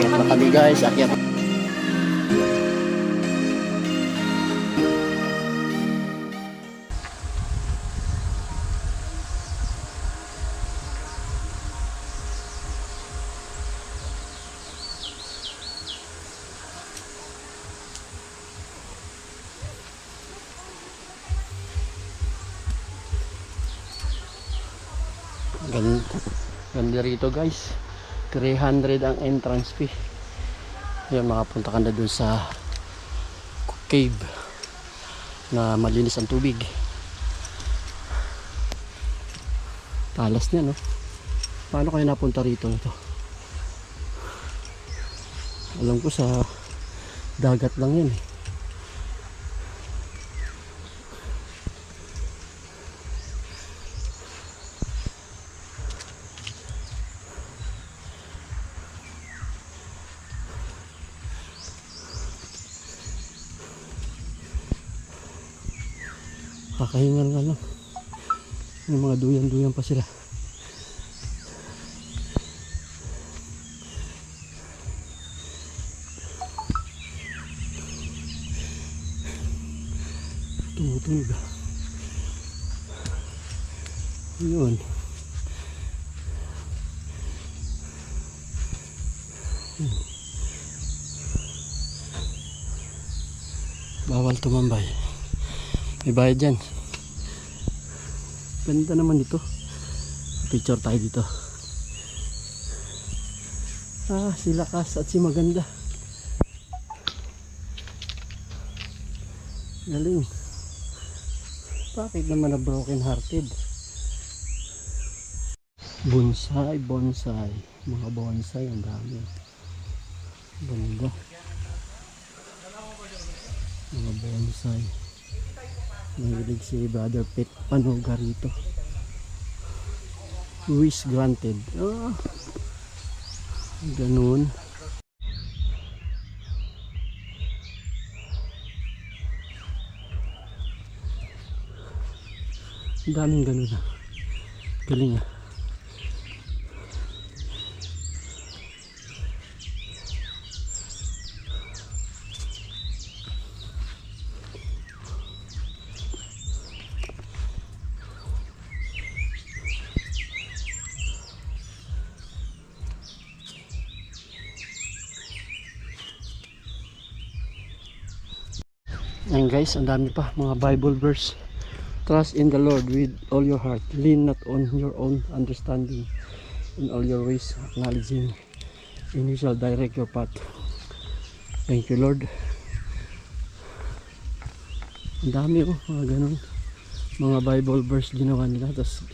Akyat na kami guys, akyat. Ganda, ganda rito guys. 300 ang entrance fee. Yan, makapunta ka na dun sa cave na malinis ang tubig. Talas niya, no? Paano kayo napunta rito nito? Alam ko sa dagat lang yan eh. Tumutunog. Yun. Bawal tumambay. May bayad dyan. Ganda naman dito. Picture tayo dito. Ah, si Lakas at si Maganda. Galing. Bakit naman na broken hearted? Bonsai, bonsai. Mga bonsai, ang dami. Ganda. Mga bonsai. Mahilig si Brother Pet Panuga rito. Wish granted. Ah, ganun. Daming ganun ah. Galing ah. Ayan guys, ang dami pa mga Bible verse. Trust in the Lord with all your heart. Lean not on your own understanding. In all your ways, acknowledging. And He shall direct your path. Thank you Lord. Ang dami oh, mga ganun. Mga Bible verse ginawa nila. Tapos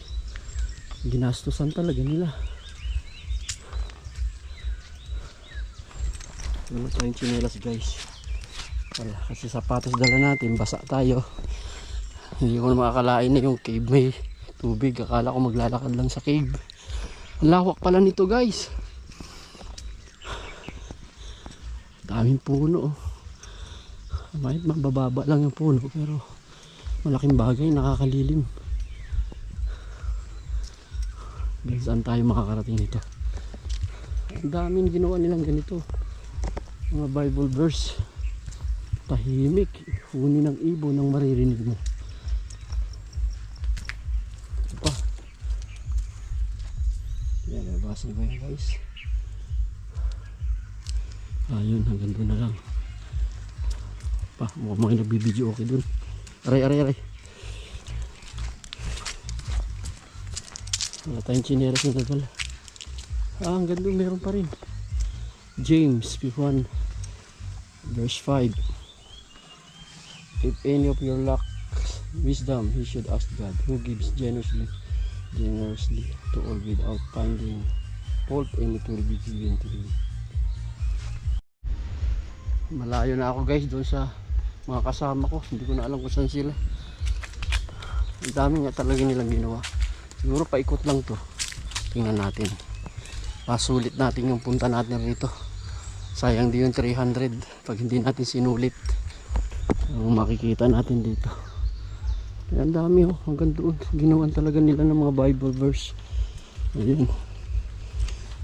ginastusan talaga nila. Ano tayong chinelas guys. Wala, kasi sapatos dala natin, basa tayo. Hindi ko na makakalain na yung cave may tubig. Akala ko maglalakad lang sa cave. Ang lawak pala nito guys. Daming puno. oh. Kahit mabababa lang yung puno pero malaking bagay nakakalilim. Saan tayo makakarating nito? Ang daming ginawa nilang ganito. Mga Bible verse tahimik huni ng ibon ng maririnig mo yan guys. Ayun hanggang doon na lang. Pa mukhang mga nagbibideo okay dun aray aray aray. Wala tayong chineras na dadala ah hanggang doon meron pa rin. James 1 verse 5 If any of your lack wisdom, he should ask God, who gives generously, generously to all without finding fault, and it will be given to him. Malayo na ako guys doon sa mga kasama ko. Hindi ko na alam kung saan sila. Ang dami nga talaga nilang ginawa. Siguro paikot lang to. Tingnan natin. Pasulit natin yung punta natin rito. Sayang din yung 300 pag hindi natin sinulit ang makikita natin dito ang dami oh hanggang doon ginawan talaga nila ng mga bible verse ayun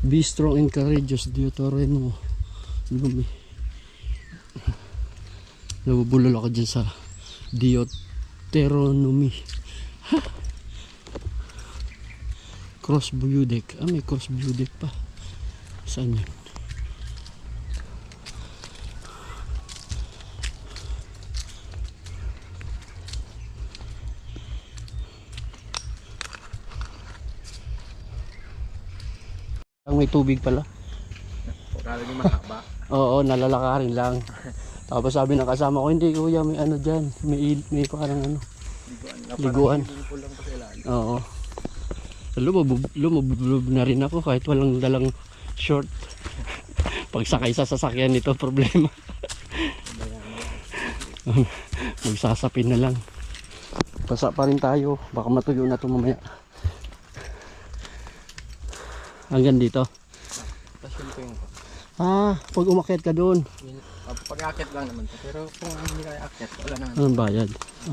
be strong and courageous Deuteronomy Lumi. Nabubulol ako dyan sa Deuteronomy. Ha? Cross deck. Ah, may cross deck pa. Saan yun? Tubig pala. Kala niyo mahaba. Oo, nalalakarin lang. Tapos sabi ng kasama ko, hindi kuya, may ano dyan. May, may parang ano. Liguan. Liguan. Oo. Lumabub, lumabub na rin ako kahit walang dalang short. Pag sakay sa sasakyan nito, problema. Magsasapin na lang. Basa pa rin tayo. Baka matuyo na ito mamaya. Hanggang dito. Tapos yun po yung Ah, pag umakyat ka doon. yun, uh, pag-akit lang naman to. Pero kung hindi kayo akit, wala na. Anong bayad?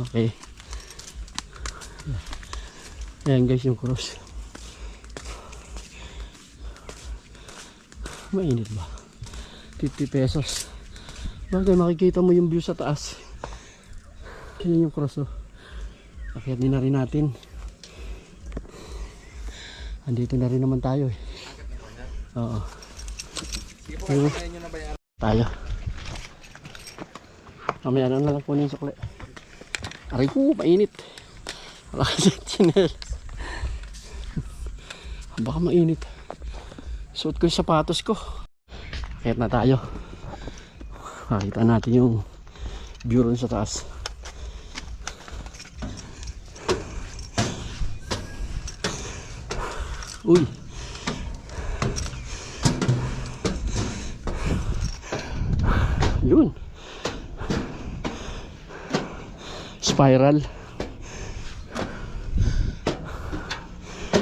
Okay. Ayan guys yung cross. Mainit ba? 50 pesos. Bagay makikita mo yung view sa taas. Yan yung cross oh. Akyat din na rin natin. Andito na rin naman tayo eh. Oo. Po, Ayun. Tayo. Mamaya na na lang kunin yung sukle. Aray ko, mainit. Wala kasi chinel. Baka mainit. Suot ko yung sapatos ko. Kahit na tayo. Makita natin yung view ron sa taas. Uy. Yun. Spiral.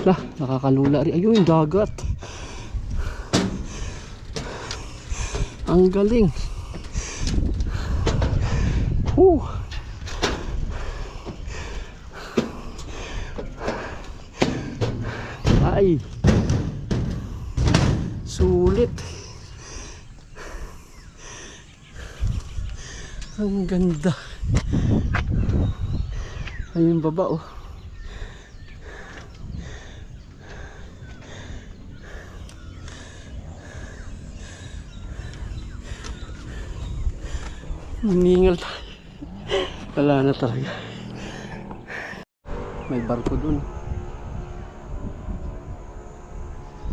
Lah, nakakalula rin. Ayun, dagat. Ang galing. Woo. Ay. Sulit. Ang ganda. Ayun baba oh. Hiningal tayo. Wala na talaga. May barko dun.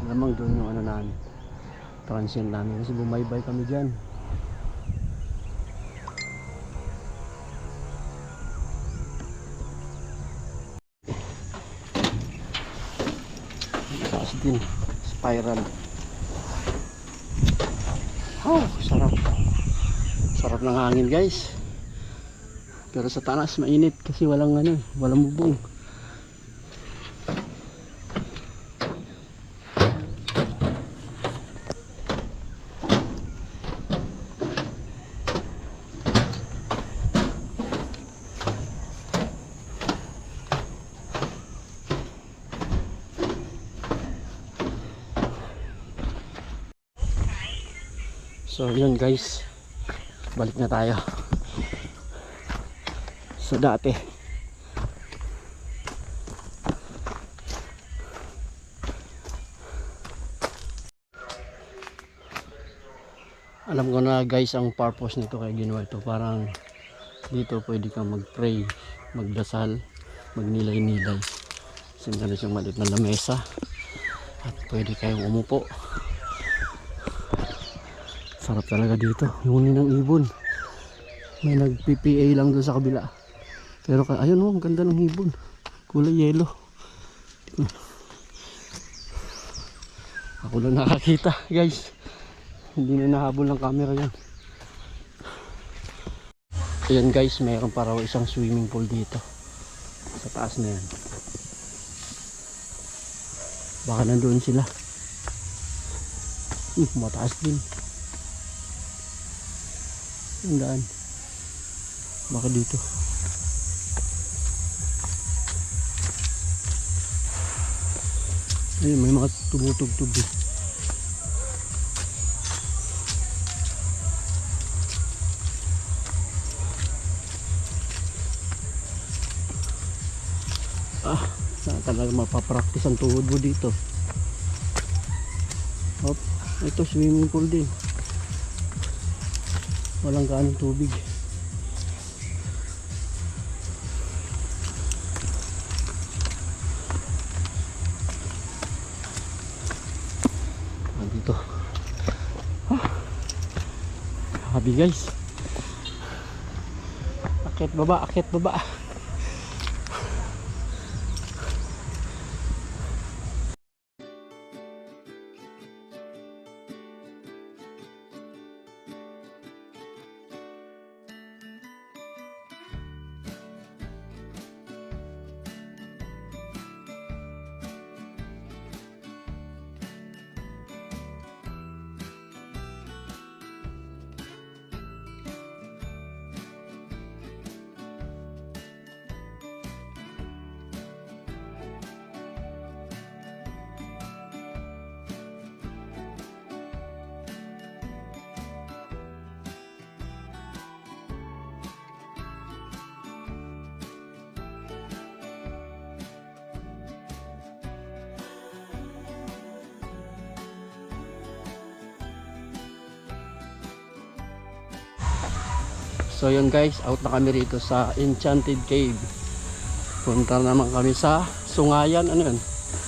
Alamang dun yung ano namin. Transient namin kasi bumaybay kami dyan. Din. Spiral. Oh, sarap. Sarap ng hangin guys. Pero sa taas mainit kasi walang ano, walang bubong. So yun guys. Balik na tayo. Sa dati. Alam ko na guys ang purpose nito kaya ginawa ito. Parang dito pwede kang mag-pray, magdasal, magnilay-nilay. Simple na siyang maliit na lamesa. At pwede kayong umupo. Sarap talaga dito. Yung ng ibon. May nag-PPA lang doon sa kabila. Pero ayun oh, ang ganda ng ibon. Kulay yellow. Ako lang nakakita, guys. Hindi na nahabol ng camera yan. Ayan guys, mayroon pa raw isang swimming pool dito. Sa taas na yan. Baka nandoon sila. Hmm, mataas din yung daan. Baka dito. Ayun may mga tumutugtog dito ah talaga mapapractice ang tuhod mo dito? Hop, ito swimming pool din walang gaanong tubig. Dito ah, habi guys. Akit baba akit baba. So yun guys, out na kami rito sa Enchanted Cave. Punta naman kami sa Sungayan, ano yun? Sungayan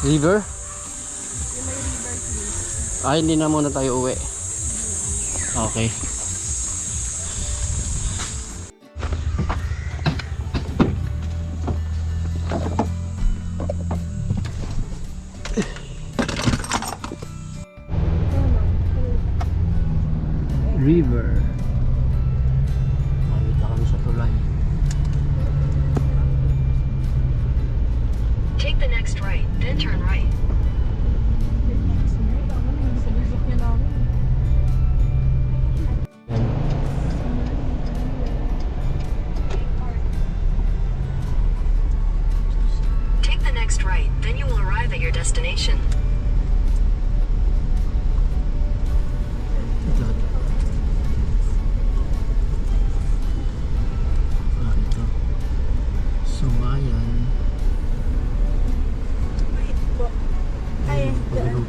River. River? Ay, hindi na muna tayo uwi. Okay.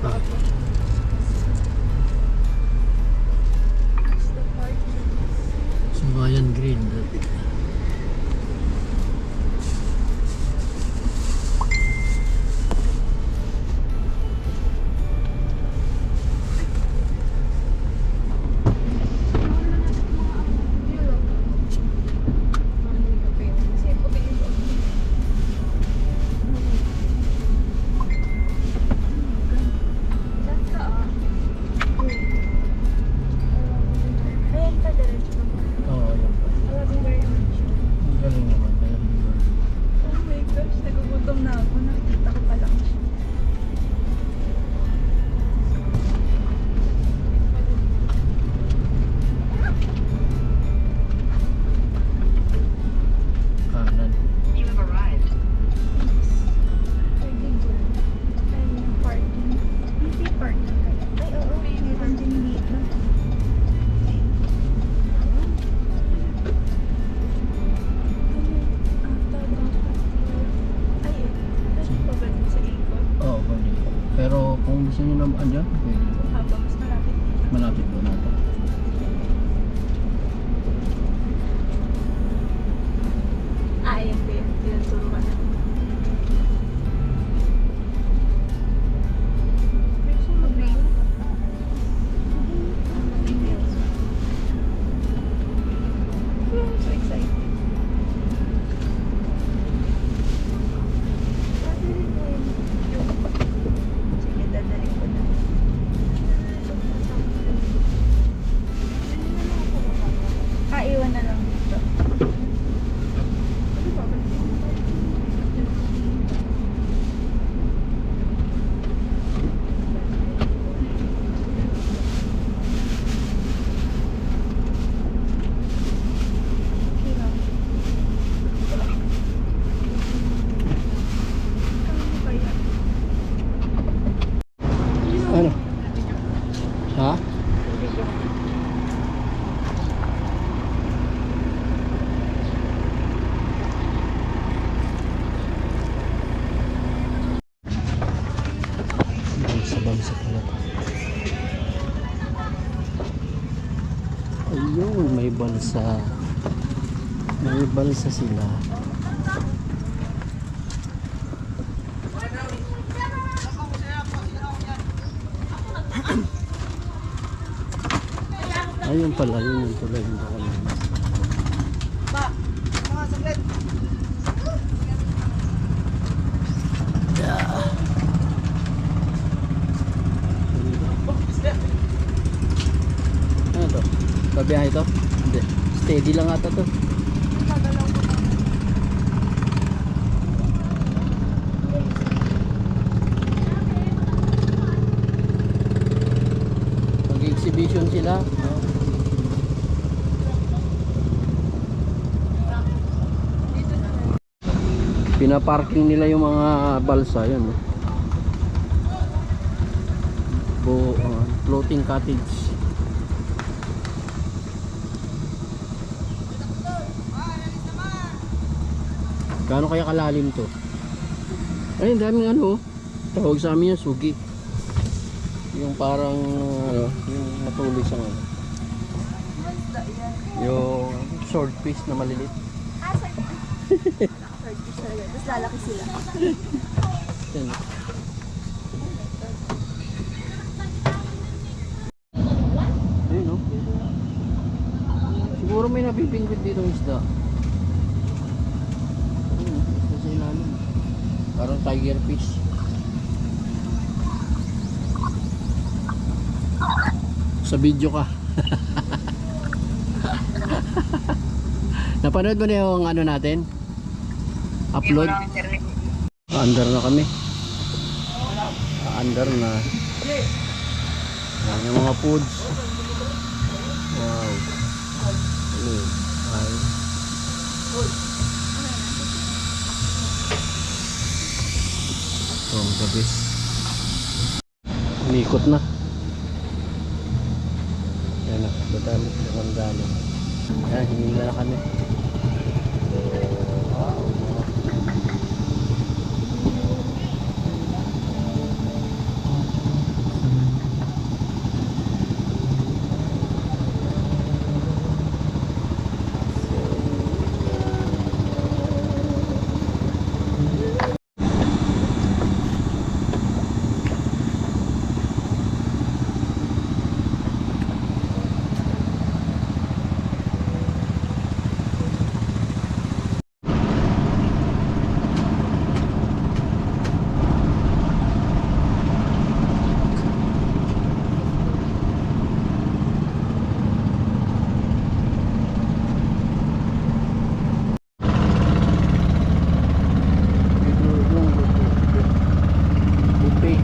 办。Galing. malapit Ayun, may balsa. May balsa sila. Ayun pala, yun yung tulay ng kami. Ano to? Babiyahe to? Hindi. Steady lang ata to. Mag-exhibition sila. Pinaparking nila yung mga balsa no? Bu uh, floating cottage. Gaano kaya kalalim to? Ay, daming ano. oh. Tawag sa amin yung sugi. Yung parang ano, yung matuloy sa ano. Yung swordfish na malilit. Ah, sorry. Tapos lalaki sila. Yan. Ayun oh. Siguro may nabibingwit dito ng isda. Ayun, isda sa ilalim. Parang tiger fish. Sa video ka. Napanood mo na yung ano natin? Upload? Under na kami. Under na. Yan yung mga foods. Wow. Ano yun? Ay. Ito ang gabi. Umikot na. Na. Dadami. Dadami. Yan, hinila na kami. Wow. Dito yung buffet.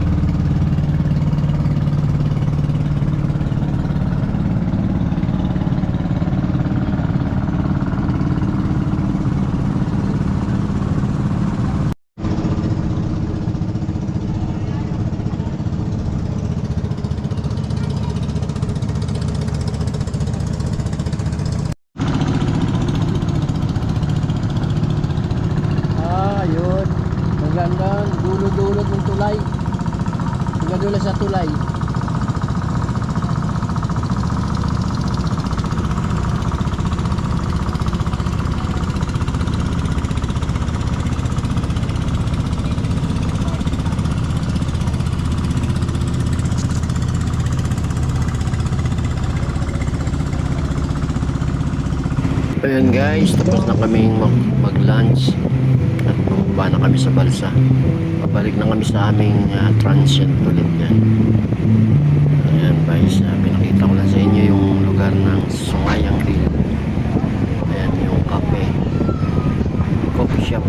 Ah, yun. Magandang dulo-dulot ng tulay. Magandula sa tulay. Ayan guys, tapos na kaming mag- mag-lunch at bumaba na kami sa balsa. Pabalik na kami sa aming ah, transient ulit yan. Ayan guys, uh, pinakita ko lang sa inyo yung lugar ng Sungayang Hill. Ayan yung cafe, coffee shop.